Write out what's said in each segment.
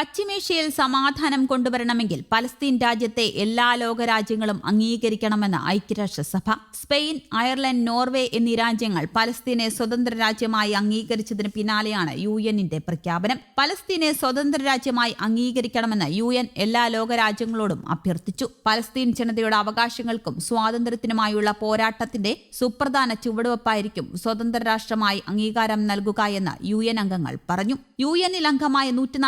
പശ്ചിമേഷ്യയിൽ സമാധാനം കൊണ്ടുവരണമെങ്കിൽ പലസ്തീൻ രാജ്യത്തെ എല്ലാ ലോകരാജ്യങ്ങളും അംഗീകരിക്കണമെന്ന് ഐക്യരാഷ്ട്രസഭ. സ്പെയിൻ അയർലൻഡ് നോർവേ എന്നീ രാജ്യങ്ങൾ പലസ്തീനെ സ്വതന്ത്ര രാജ്യമായി അംഗീകരിച്ചതിന് പിന്നാലെയാണ് യു എന്നിന്റെ പ്രഖ്യാപനം. പലസ്തീനെ സ്വതന്ത്ര രാജ്യമായി അംഗീകരിക്കണമെന്ന് യു എൻ എല്ലാ ലോകരാജ്യങ്ങളോടും അഭ്യർത്ഥിച്ചു. പലസ്തീൻ ജനതയുടെ അവകാശങ്ങൾക്കും സ്വാതന്ത്ര്യത്തിനുമായുള്ള പോരാട്ടത്തിന്റെ സുപ്രധാന ചുവടുവെപ്പായിരിക്കും സ്വതന്ത്ര രാഷ്ട്രമായി അംഗീകാരം നൽകുക എന്ന് യു അംഗങ്ങൾ പറഞ്ഞു. യു എന്നിൽ അംഗമായ നൂറ്റി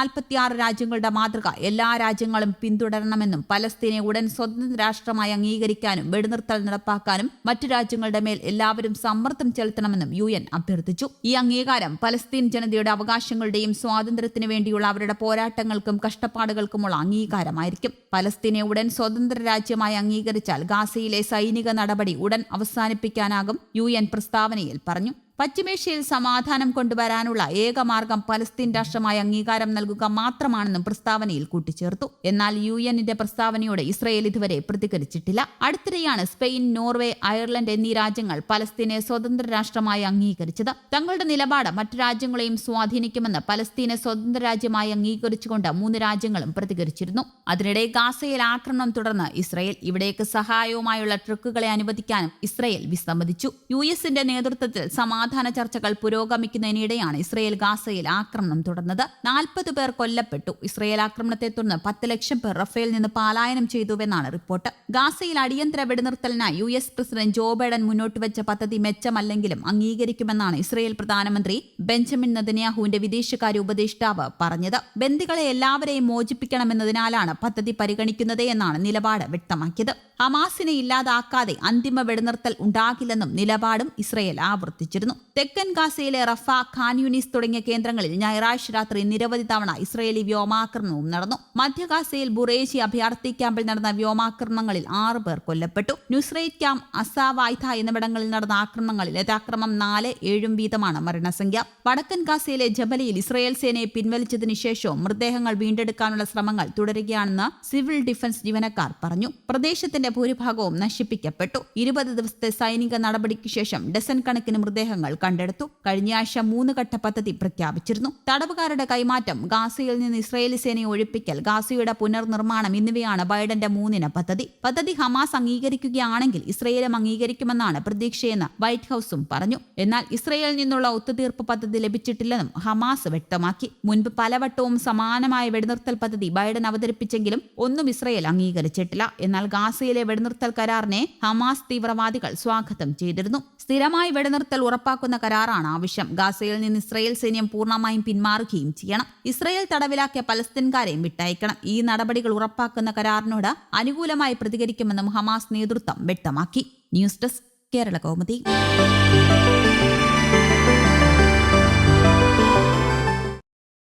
രാജ്യങ്ങളുടെ മാതൃക. എല്ലാ രാജ്യങ്ങളും പിന്തുടരണമെന്നും പലസ്തീനെ ഉടൻ സ്വതന്ത്ര രാഷ്ട്രമായി അംഗീകരിക്കാനും വെടിനിർത്തൽ നടപ്പാക്കാനും മറ്റു രാജ്യങ്ങളുടെ മേൽ എല്ലാവരും സമ്മർദ്ദം ചെലുത്തണമെന്നും യു എൻ അഭ്യർത്ഥിച്ചു. ഈ അംഗീകാരം പലസ്തീൻ ജനതയുടെ അവകാശങ്ങളുടെയും സ്വാതന്ത്ര്യത്തിനു വേണ്ടിയുള്ള അവരുടെ പോരാട്ടങ്ങൾക്കും കഷ്ടപ്പാടുകൾക്കുമുള്ള അംഗീകാരമായിരിക്കും. പലസ്തീനെ ഉടൻ സ്വതന്ത്ര രാജ്യമായി അംഗീകരിച്ചാൽ ഗാസയിലെ സൈനിക നടപടി ഉടൻ അവസാനിപ്പിക്കാനാകും യു എൻ പ്രസ്താവനയിൽ പറഞ്ഞു. പശ്ചിമേഷ്യയിൽ സമാധാനം കൊണ്ടുവരാനുള്ള ഏകമാർഗം പലസ്തീൻ രാഷ്ട്രമായി അംഗീകാരം നൽകുക മാത്രമാണെന്നും പ്രസ്താവനയിൽ കൂട്ടിച്ചേർത്തു. എന്നാൽ യു എന്നിന്റെ പ്രസ്താവനയോട് ഇസ്രയേൽ ഇതുവരെ പ്രതികരിച്ചിട്ടില്ല. അടുത്തിടെയാണ് സ്പെയിൻ നോർവേ അയർലൻഡ് എന്നീ രാജ്യങ്ങൾ പലസ്തീനെ സ്വതന്ത്ര രാഷ്ട്രമായി അംഗീകരിച്ചത്. തങ്ങളുടെ നിലപാട് മറ്റു രാജ്യങ്ങളെയും സ്വാധീനിക്കുമെന്ന് പലസ്തീനെ സ്വതന്ത്ര രാജ്യമായി അംഗീകരിച്ചുകൊണ്ട് മൂന്ന് രാജ്യങ്ങളും പ്രതികരിച്ചിരുന്നു. അതിനിടെ ഗാസയിൽ ആക്രമണം തുടർന്ന് ഇസ്രയേൽ ഇവിടേക്ക് സഹായവുമായുള്ള ട്രക്കുകളെ അനുവദിക്കാനും ഇസ്രയേൽ വിസമ്മതിച്ചു. യു എസിന്റെ നേതൃത്വത്തിൽ സമാധാന ചർച്ചകൾ പുരോഗമിക്കുന്നതിനിടെയാണ് ഇസ്രയേൽ ഗാസയിൽ ആക്രമണം തുടർന്നത്. നാൽപ്പത് പേർ കൊല്ലപ്പെട്ടു. ഇസ്രയേൽ ആക്രമണത്തെ തുടർന്ന് പത്ത് ലക്ഷം പേർ റഫേൽ നിന്ന് പലായനം ചെയ്തുവെന്നാണ് റിപ്പോർട്ട്. ഗാസയിൽ അടിയന്തര വെടിനിർത്തലിനായി U S president Joe Biden മുന്നോട്ട് വെച്ച പദ്ധതി മെച്ചമല്ലെങ്കിലും അംഗീകരിക്കുമെന്നാണ് ഇസ്രയേൽ പ്രധാനമന്ത്രി ബെഞ്ചമിൻ നദന്യാഹുവിന്റെ വിദേശകാര്യ ഉപദേഷ്ടാവ് പറഞ്ഞത്. ബന്ദികളെ എല്ലാവരെയും മോചിപ്പിക്കണമെന്നതിനാലാണ് പദ്ധതി പരിഗണിക്കുന്നത് എന്നാണ് നിലപാട് വ്യക്തമാക്കിയത്. ഹമാസിനെ ഇല്ലാതാക്കാതെ അന്തിമ വെടിനിർത്തൽ ഉണ്ടാകില്ലെന്നും നിലപാടും ഇസ്രയേൽ ആവർത്തിച്ചിരുന്നു. തെക്കൻ ഗാസയിലെ റഫ ഖാൻ യൂനിസ് തുടങ്ങിയ കേന്ദ്രങ്ങളിൽ ഞായറാഴ്ച രാത്രി നിരവധി തവണ ഇസ്രയേലി വ്യോമാക്രമണവും നടന്നു. മധ്യ ഗാസയിൽ ബുറേജി അഭയാർത്ഥി ക്യാമ്പിൽ നടന്ന വ്യോമാക്രമണങ്ങളിൽ ആറ് പേർ കൊല്ലപ്പെട്ടു. ന്യൂസ്രൈറ്റ് ക്യാമ്പ് അസാവായ്ത എന്നിവിടങ്ങളിൽ നടന്ന ആക്രമണങ്ങളിൽ യഥാക്രമം നാല് ഏഴും വീതമാണ് മരണസംഖ്യ. വടക്കൻ ഗാസയിലെ ജബലിയിൽ ഇസ്രയേൽ സേനയെ പിൻവലിച്ചതിനു ശേഷവും മൃതദേഹങ്ങൾ വീണ്ടെടുക്കാനുള്ള ശ്രമങ്ങൾ തുടരുകയാണെന്ന് സിവിൽ ഡിഫൻസ് ജീവനക്കാർ പറഞ്ഞു. പ്രദേശത്തിന്റെ ഭൂരിഭാഗവും നശിപ്പിക്കപ്പെട്ടു. ഇരുപത് ദിവസത്തെ സൈനിക നടപടിക്ക് ശേഷം ഡസൻ കണക്കിന് മൃതദേഹങ്ങൾ കണ്ടെടുത്തു. കഴിഞ്ഞ ആഴ്ച മൂന്ന് ഘട്ട പദ്ധതി പ്രഖ്യാപിച്ചിരുന്നു. തടവുകാരുടെ കൈമാറ്റം ഗാസയിൽ നിന്ന് ഇസ്രയേലി സേനയെ ഒഴിപ്പിക്കൽ ഗാസയുടെ പുനർനിർമ്മാണം എന്നിവയാണ് ബൈഡന്റെ മൂന്നിന പദ്ധതി. പദ്ധതി ഹമാസ് അംഗീകരിക്കുകയാണെങ്കിൽ ഇസ്രയേലും അംഗീകരിക്കുമെന്നാണ് പ്രതീക്ഷയെന്ന് വൈറ്റ് ഹൌസും പറഞ്ഞു. എന്നാൽ ഇസ്രയേലിൽ നിന്നുള്ള ഒത്തുതീർപ്പ് പദ്ധതി ലഭിച്ചിട്ടില്ലെന്നും ഹമാസ് വ്യക്തമാക്കി. മുൻപ് പലവട്ടവും സമാനമായ വെടിനിർത്തൽ പദ്ധതി ബൈഡൻ അവതരിപ്പിച്ചെങ്കിലും ഒന്നും ഇസ്രയേൽ അംഗീകരിച്ചിട്ടില്ല. എന്നാൽ ഗാസയിലെ വെടിനിർത്തൽ കരാറിനെ ഹമാസ് തീവ്രവാദികൾ സ്വാഗതം ചെയ്തിരുന്നു. സ്ഥിരമായി വെടിനിർത്തൽ ഉറപ്പാക്കുന്ന കരാറാണ് ആവശ്യം. ഗാസയിൽ നിന്ന് ഇസ്രയേൽ സൈന്യം പൂർണമായും പിന്മാറുകയും ചെയ്യണം. ഇസ്രയേൽ തടവിലാക്കിയ പലസ്തീൻകാരെയും വിട്ടയക്കണം. ഈ നടപടികൾ ഉറപ്പാക്കുന്ന കരാറിനോട് അനുകൂലമായി പ്രതികരിക്കുമെന്നും ഹമാസ് നേതൃത്വം വ്യക്തമാക്കി. News desk Kerala Kaumudi.